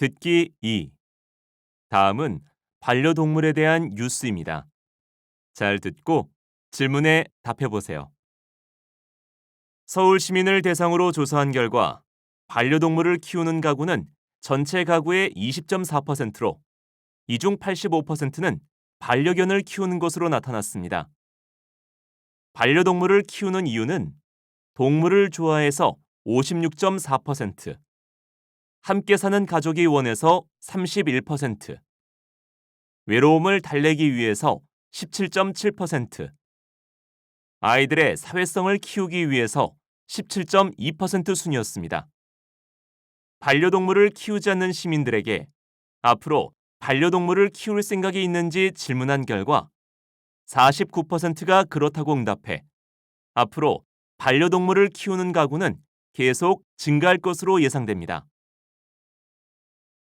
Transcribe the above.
듣기 2. 다음은 반려동물에 대한 뉴스입니다. 잘 듣고 질문에 답해 보세요. 서울 시민을 대상으로 조사한 결과 반려동물을 키우는 가구는 전체 가구의 20.4%로 이 중 85%는 반려견을 키우는 것으로 나타났습니다. 반려동물을 키우는 이유는 동물을 좋아해서 56.4%, 함께 사는 가족이 원해서 31%, 외로움을 달래기 위해서 17.7%, 아이들의 사회성을 키우기 위해서 17.2% 순이었습니다. 반려동물을 키우지 않는 시민들에게 앞으로 반려동물을 키울 생각이 있는지 질문한 결과 49%가 그렇다고 응답해 앞으로 반려동물을 키우는 가구는 계속 증가할 것으로 예상됩니다.